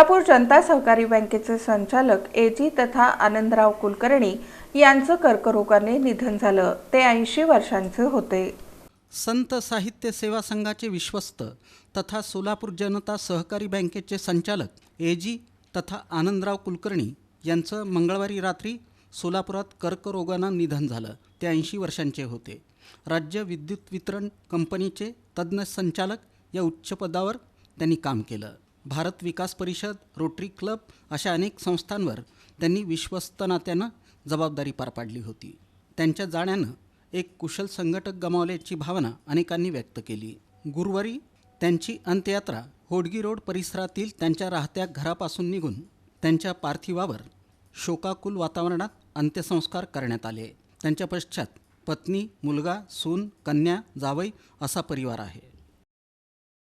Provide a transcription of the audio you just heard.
सोलापूर जनता सहकारी बँकेचे संचालक एजी तथा आनंदराव कुलकर्णी यांचं कर्करोगाने निधन झालं. ते ऐंशी वर्षांचे होते. संत साहित्य सेवा संघाचे विश्वस्त तथा सोलापूर जनता सहकारी बँकेचे संचालक एजी तथा आनंदराव कुलकर्णी यांचं मंगळवारी रात्री सोलापुरात कर्करोगानं निधन झालं. ते ऐंशी वर्षांचे होते. राज्य विद्युत वितरण कंपनीचे तज्ज्ञ संचालक या उच्च पदावर त्यांनी काम केलं. भारत विकास परिषद रोटरी क्लब अशा अनेक संस्थांवर त्यांनी विश्वस्त नात्यानं जबाबदारी पार पाडली होती. त्यांच्या जाण्यानं एक कुशल संघटक गमावल्याची भावना अनेकांनी व्यक्त केली. गुरुवारी त्यांची अंत्ययात्रा होडगी रोड परिसरातील त्यांच्या राहत्या घरापासून निघून त्यांच्या पार्थिवावर शोकाकुल वातावरणात अंत्यसंस्कार करण्यात आले. त्यांच्या पश्चात पत्नी मुलगा सून कन्या जावई असा परिवार आहे.